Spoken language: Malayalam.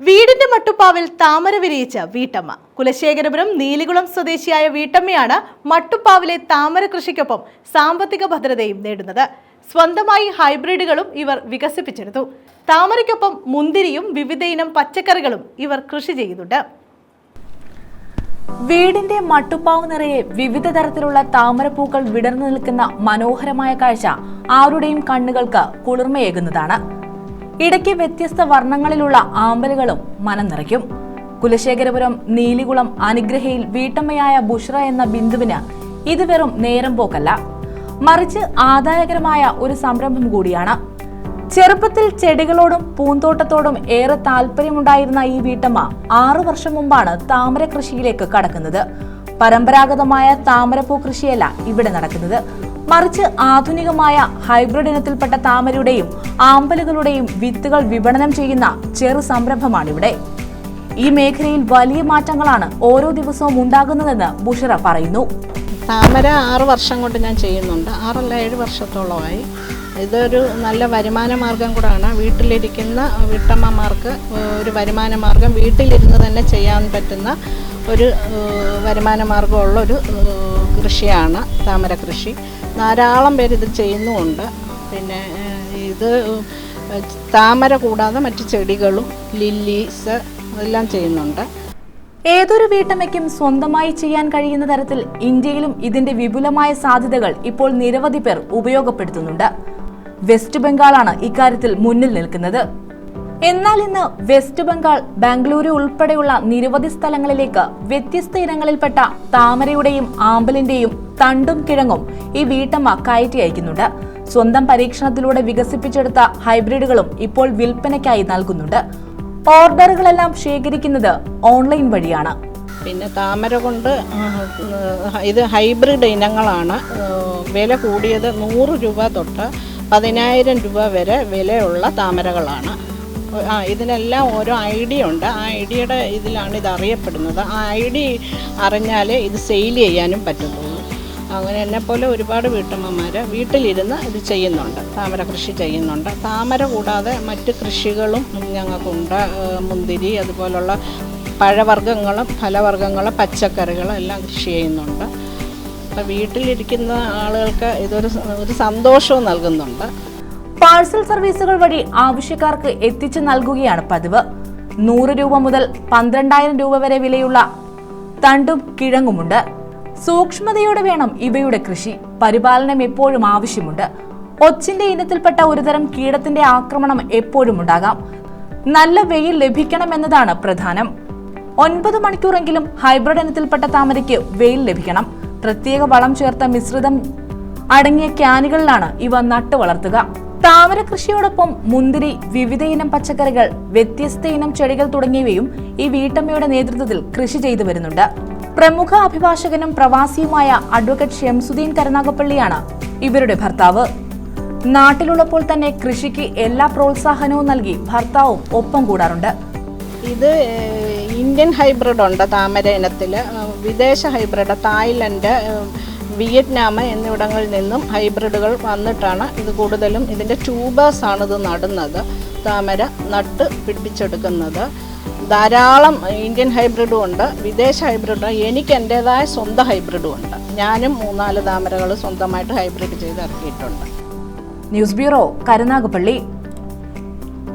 വീടിന്റെ മട്ടുപ്പാവിൽ താമര വിരിയിച്ച വീട്ടമ്മ. കുലശേഖരപുരം നീലികുളം സ്വദേശിയായ വീട്ടമ്മയാണ് മട്ടുപ്പാവിലെ താമര കൃഷിക്കൊപ്പം സാമ്പത്തിക ഭദ്രതയും നേടുന്നത്. സ്വന്തമായി ഹൈബ്രിഡുകളും ഇവർ വികസിപ്പിച്ചെടുത്തു. താമരയ്ക്കൊപ്പം മുന്തിരിയും വിവിധയിനം പച്ചക്കറികളും ഇവർ കൃഷി ചെയ്യുന്നുണ്ട്. വീടിന്റെ മട്ടുപ്പാവ് നിറയെ വിവിധ തരത്തിലുള്ള താമരപ്പൂക്കൾ വിടർന്നു നിൽക്കുന്ന മനോഹരമായ കാഴ്ച ആരുടെയും കണ്ണുകൾക്ക് കുളിർമയേകുന്നതാണ്. ഇടയ്ക്ക് വ്യത്യസ്ത വർണങ്ങളിലുള്ള ആമ്പലുകളും മനം നിറയ്ക്കും. കുലശേഖരപുരം നീലികുളം അനുഗ്രഹയിൽ വീട്ടമ്മയായ ബുഷ്ര എന്ന ബിന്ദുവിന് ഇത് വെറും നേരം പോക്കല്ല. മറിച്ച് ആദായകരമായ ഒരു സംരംഭം കൂടിയാണ്. ചെറുപ്പത്തിൽ ചെടികളോടും പൂന്തോട്ടത്തോടും ഏറെ താല്പര്യമുണ്ടായിരുന്ന ഈ വീട്ടമ്മ ആറു വർഷം മുമ്പാണ് താമര കൃഷിയിലേക്ക് കടക്കുന്നത്. പരമ്പരാഗതമായ താമരപ്പൂ കൃഷിയല്ല ഇവിടെ നടക്കുന്നത്. മറിച്ച് ആധുനികമായ ഹൈബ്രിഡ് ഇനത്തിൽപ്പെട്ട താമരയുടെയും ആമ്പലുകളുടെയും വിത്തുകൾ വിപണനം ചെയ്യുന്ന ചെറു സംരംഭമാണിവിടെ. ഈ മേഖലയിൽ വലിയ മാറ്റങ്ങളാണ് ഓരോ ദിവസവും ഉണ്ടാകുന്നതെന്ന് ബുഷറ പറയുന്നു. താമര ആറ് വർഷം കൊണ്ട് ഞാൻ ചെയ്യുന്നുണ്ട്. ആറല്ല ഏഴ് വർഷത്തോളമായി. ഇതൊരു നല്ല വരുമാന മാർഗം കൂടാണ്. വീട്ടിലിരിക്കുന്ന വീട്ടമ്മമാർക്ക് ഒരു വരുമാന മാർഗം വീട്ടിലിരുന്ന് തന്നെ ചെയ്യാൻ പറ്റുന്ന ഒരു വരുമാന മാർഗമുള്ള ഒരു കൃഷിയാണ് താമര കൃഷി. ധാരാളം പേര് ഇത് ചെയ്യുന്നുമുണ്ട്. പിന്നെ ഇത് താമര കൂടാതെ മറ്റു ചെടികളും ലില്ലീസ് എല്ലാം ചെയ്യുന്നുണ്ട്. ഏതൊരു വീട്ടമ്മയ്ക്കും സ്വന്തമായി ചെയ്യാൻ കഴിയുന്ന തരത്തിൽ ഇന്ത്യയിലും ഇതിന്റെ വിപുലമായ സാധ്യതകൾ ഇപ്പോൾ നിരവധി പേർ ഉപയോഗപ്പെടുത്തുന്നുണ്ട്. വെസ്റ്റ് ബംഗാളാണ് ഇക്കാര്യത്തിൽ മുന്നിൽ നിൽക്കുന്നത്. എന്നാൽ ഇന്ന് വെസ്റ്റ് ബംഗാൾ ബാംഗ്ലൂരു ഉൾപ്പെടെയുള്ള നിരവധി സ്ഥലങ്ങളിലേക്ക് വ്യത്യസ്ത ഇനങ്ങളിൽപ്പെട്ട താമരയുടെയും ആമ്പലിന്റെയും തണ്ടും കിഴങ്ങും ഈ വീട്ടമ്മ കയറ്റി അയക്കുന്നുണ്ട്. സ്വന്തം പരീക്ഷണത്തിലൂടെ വികസിപ്പിച്ചെടുത്ത ഹൈബ്രിഡുകളും ഇപ്പോൾ വിൽപ്പനയ്ക്കായി നൽകുന്നുണ്ട്. ഓർഡറുകളെല്ലാം ശേഖരിക്കുന്നത് ഓൺലൈൻ വഴിയാണ്. പിന്നെ താമര കൊണ്ട് ഇത് ഹൈബ്രിഡ് ഇനങ്ങളാണ്. വില കൂടിയത് നൂറ് രൂപ തൊട്ട് പതിനായിരം രൂപ വരെ വിലയുള്ള താമരകളാണ്. ആ ഇതിനെല്ലാം ഓരോ ഐഡിയ ഉണ്ട്. ആ ഐഡിയയുടെ ഇതിലാണ് ഇത് അറിയപ്പെടുന്നത്. ആ ഐ ഡി അറിഞ്ഞാലേ ഇത് സെയിൽ ചെയ്യാനും പറ്റത്തുള്ളൂ. അങ്ങനെ പോലെ ഒരുപാട് വീട്ടമ്മമാർ വീട്ടിലിരുന്ന് ഇത് ചെയ്യുന്നുണ്ട്. താമര കൃഷി ചെയ്യുന്നുണ്ട്. താമര കൂടാതെ മറ്റ് കൃഷികളും ഞങ്ങൾക്കുണ്ട്. മുന്തിരി അതുപോലുള്ള പഴവർഗങ്ങളും ഫലവർഗങ്ങളും പച്ചക്കറികളും എല്ലാം കൃഷി ചെയ്യുന്നുണ്ട്. അപ്പം വീട്ടിലിരിക്കുന്ന ആളുകൾക്ക് ഇതൊരു ഒരു സന്തോഷവും നൽകുന്നുണ്ട്. പാഴ്സൽ സർവീസുകൾ വഴി ആവശ്യക്കാർക്ക് എത്തിച്ചു നൽകുകയാണ് പതിവ്. നൂറ് രൂപ മുതൽ പന്ത്രണ്ടായിരം രൂപ വരെ വിലയുള്ള തണ്ടും കിഴങ്ങുമുണ്ട്. സൂക്ഷ്മതയോടെ വേണം ഇവയുടെ കൃഷി. പരിപാലനം എപ്പോഴും ആവശ്യമുണ്ട്. ഒച്ചിന്റെ ഇനത്തിൽപ്പെട്ട ഒരുതരം കീടത്തിന്റെ ആക്രമണം എപ്പോഴും ഉണ്ടാകാം. നല്ല വെയിൽ ലഭിക്കണമെന്നതാണ് പ്രധാനം. ഒൻപത് മണിക്കൂറെങ്കിലും ഹൈബ്രിഡ് ഇനത്തിൽപ്പെട്ട താമരയ്ക്ക് വെയിൽ ലഭിക്കണം. പ്രത്യേക വളം ചേർത്ത മിശ്രിതം അടങ്ങിയ ക്യാനുകളിലാണ് ഇവ നട്ടു വളർത്തുക. താമര കൃഷിയോടൊപ്പം മുന്തിരി വിവിധ ഇനം പച്ചക്കറികൾ വ്യത്യസ്ത ഇനം ചെടികൾ തുടങ്ങിയവയും ഈ വീട്ടമ്മയുടെ നേതൃത്വത്തിൽ കൃഷി ചെയ്തു വരുന്നുണ്ട്. പ്രമുഖ അഭിഭാഷകനും പ്രവാസിയുമായ അഡ്വക്കേറ്റ് ഷംസുദ്ദീൻ കരുനാഗപ്പള്ളിയാണ് ഇവരുടെ ഭർത്താവ്. നാട്ടിലുള്ളപ്പോൾ തന്നെ കൃഷിക്ക് എല്ലാ പ്രോത്സാഹനവും നൽകി ഭർത്താവും ഒപ്പം കൂടാറുണ്ട്. ഇത് ഇന്ത്യൻ ഹൈബ്രിഡ് ഉണ്ട് താമര ഇനത്തിൽ വിദേശ ഹൈബ്രിഡ് തായ്ലൻഡ് വിയറ്റ്നാം എന്നിവിടങ്ങളിൽ നിന്നും ഹൈബ്രിഡുകൾ വന്നിട്ടാണ് ഇത് കൂടുതലും ഇതിന്റെ ട്യൂബേഴ്സാണ് ഇത് നടുന്നത്. താമര നട്ട് പിടിപ്പിച്ചെടുക്കുന്നത്. ധാരാളം ഇന്ത്യൻ ഹൈബ്രിഡും ഉണ്ട്. വിദേശ ഹൈബ്രിഡും. എനിക്ക് എന്റേതായ സ്വന്തം ഹൈബ്രിഡും ഉണ്ട്. ഞാനും മൂന്നാൽ താമരകൾ സ്വന്തമായിട്ട് ഹൈബ്രിഡ് ചെയ്ത് ഇറക്കിയിട്ടുണ്ട്. News bureau Karunagappally.